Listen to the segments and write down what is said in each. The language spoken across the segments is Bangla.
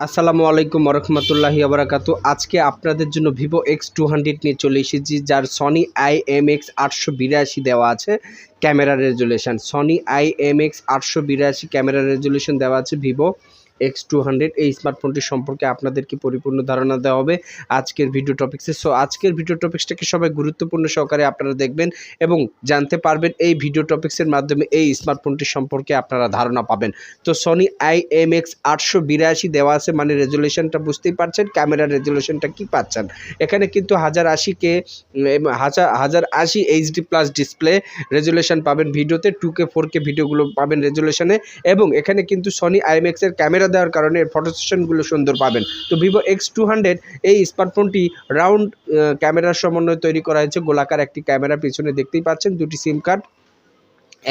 আসসালামু আলাইকুম রহমতুল্লাহি আবরাকাতু আজকে আপনাদের জন্য ভিভো এক্স টু হান্ড্রেড নিয়ে চলে এসেছি, যার সনি আই এম এক্স আটশো বিরাশি দেওয়া আছে camera resolution. Sony I M X আটশো বিরাশি ক্যামেরা রেজুলেশন দেওয়া আছে ভিভো এক্স টু হান্ড্রেড এই স্মার্টফোনটি সম্পর্কে আপনাদেরকে পরিপূর্ণ ধারণা দেওয়া হবে আজকের ভিডিও টপিক্সে সো আজকের ভিডিও টপিক্সটাকে সবাই গুরুত্বপূর্ণ সহকারে আপনারা দেখবেন এবং জানতে পারবেন এই ভিডিও টপিক্সের মাধ্যমে এই স্মার্টফোনটি সম্পর্কে আপনারা ধারণা পাবেন। তো সনি আই এম এক্স আটশো বিরাশি দেওয়া আছে মানে রেজুলেশনটা বুঝতেই পারছেন ক্যামেরার রেজুলেশনটা কি পাচ্ছেন? এখানে কিন্তু হাজার আশিকে হাজার হাজার আশি এইচডি প্লাস ডিসপ্লে রেজুলেশন পাবেন ভিডিওতে টু কে ফোর কে ভিডিওগুলো পাবেন রেজুলেশনে এবং এখানে কিন্তু সনি আইএমএক্সের ক্যামেরা দেওয়ার কারণে ফটো সেশনগুলো সুন্দর পাবেন। তো ভিভো এক্স টু হান্ড্রেড এই স্মার্টফোনটি রাউন্ড ক্যামেরার সমন্বয়ে তৈরি করা হয়েছে। গোলাকার একটি ক্যামেরা, পিছনে দেখতেই পাচ্ছেন দুটি সিম কার্ড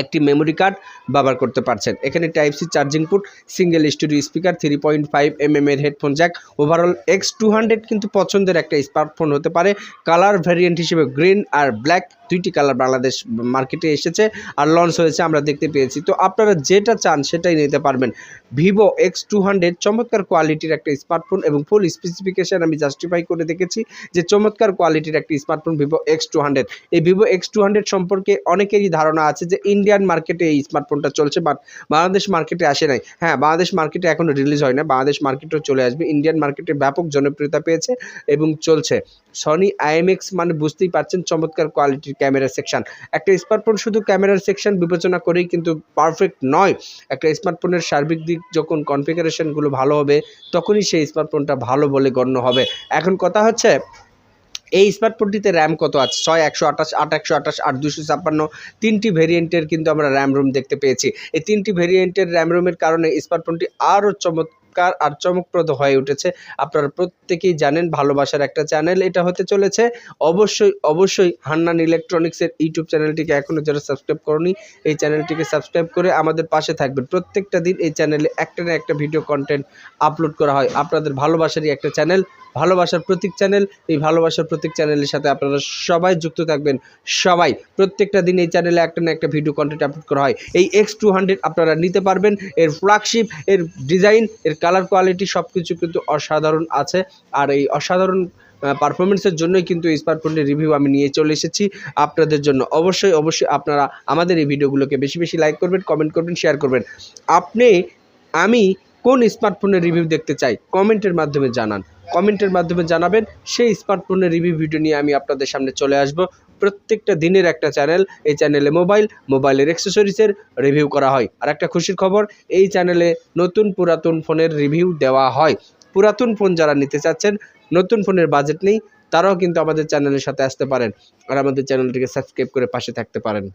একটি মেমোরি কার্ড ব্যবহার করতে পারছেন। এখানে type C charging port single studio speaker three point five M এর headphone jack overall X two hundred কিন্তু পছন্দের একটা স্মার্টফোন হতে পারে। কালার ভ্যারিয়েন্ট হিসেবে গ্রিন আর ব্ল্যাক দুইটি কালার বাংলাদেশ মার্কেটে এসেছে আর লঞ্চ হয়েছে, আমরা দেখতে পেয়েছি। তো আপনারা যেটা চান সেটাই নিতে পারবেন। ভিভো এক্স টু হান্ড্রেড চমৎকার কোয়ালিটির একটা স্মার্টফোন এবং ফুল স্পেসিফিকেশান আমি জাস্টিফাই করে দেখেছি যে চমৎকার কোয়ালিটির একটি smartphone Vivo X two hundred এই ভিভো এক্স টু হান্ড্রেড সম্পর্কে অনেকেরই ধারণা আছে যে ইন্ডিয়ান মার্কেটে এই স্মার্টফোনটা চলছে বাট বাংলাদেশ মার্কেটে আসে নাই। হ্যাঁ বাংলাদেশ মার্কেটে এখনও রিলিজ হয় না। বাংলাদেশ মার্কেটেও চলে আসবে। ইন্ডিয়ান মার্কেটে ব্যাপক জনপ্রিয়তা পেয়েছে এবং চলছে। সনি আইএমএক্স মানে বুঝতেই পারছেন চমৎকার কোয়ালিটির ক্যামেরা সেকশন একটা স্মার্টফোন শুধু ক্যামেরার সেকশন বিবেচনা করেই কিন্তু পারফেক্ট নয়। একটা স্মার্টফোনের সার্বিক দিক যখন কনফিগারেশনগুলো ভালো হবে, তখনই সেই স্মার্টফোনটা ভালো বলে গণ্য হবে। এখন কথা হচ্ছে এই স্মার্টফোনটিতে র্যাম কত আছে? ছয়, একশো আঠাশ, আট, একশো আঠাশ, আট, দুশো ছাপ্পান্ন, তিনটি ভেরিয়েন্টের কিন্তু আমরা র্যাম রুম দেখতে পেয়েছি। এই তিনটি ভেরিয়েন্টের র্যাম রুমের কারণে স্মার্টফোনটি আরও চমৎকার আর চমকপ্রদ হয়ে উঠেছে। আপনারা প্রত্যেকেই জানেন ভালোবাসার একটা চ্যানেল এটা হতে চলেছে। অবশ্যই অবশ্যই হান্নান ইলেকট্রনিক্সের ইউটিউব চ্যানেলটিকে এখনও যারা সাবস্ক্রাইব করনি, এই চ্যানেলটিকে সাবস্ক্রাইব করে আমাদের পাশে থাকবেন। প্রত্যেকটা দিন এই চ্যানেলে একটা না একটা ভিডিও কন্টেন্ট আপলোড করা হয়। আপনাদের ভালোবাসারই একটা চ্যানেল ভালোবাসার প্রতীক চ্যানেল এই ভালোবাসার প্রতীক চ্যানেলের সাথে আপনারা সবাই যুক্ত থাকবেন। সবাই, প্রত্যেকটা দিন এই চ্যানেলে একটা না একটা ভিডিও কন্টেন্ট আপলোড করা হয়। এই এক্স টু আপনারা নিতে পারবেন। এর ফ্ল্যাগশিপ এর ডিজাইন এর কালার কোয়ালিটি সব কিছু কিন্তু অসাধারণ আছে। আর এই অসাধারণ পারফরমেন্সের জন্যই কিন্তু এই স্মার্টফোনের রিভিউ আমি নিয়ে চলে এসেছি আপনাদের জন্য। অবশ্যই অবশ্যই আপনারা আমাদের এই ভিডিওগুলোকে বেশি বেশি লাইক করবেন কমেন্ট করবেন শেয়ার করবেন। আপনি, আমি কোন স্মার্টফোনের রিভিউ দেখতে চাই? কমেন্টের মাধ্যমে জানান। কমেন্টের মাধ্যমে জানাবেন, সেই স্মার্টফোনের রিভিউ ভিডিও নিয়ে আমি আপনাদের সামনে চলে আসব। প্রত্যেকটা দিনের একটা চ্যানেল এই চ্যানেলে মোবাইল মোবাইলের অ্যাক্সেসরিজের রিভিউ করা হয়। আর একটা খুশির খবর, এই চ্যানেলে নতুন পুরাতন ফোনের রিভিউ দেওয়া হয়। পুরাতন ফোন যারা নিতে চাচ্ছেন, নতুন ফোনের বাজেট নেই, তারাও কিন্তু আমাদের চ্যানেলের সাথে আসতে পারেন। আর আমাদের চ্যানেলটিকে সাবস্ক্রাইব করে পাশে থাকতে পারেন।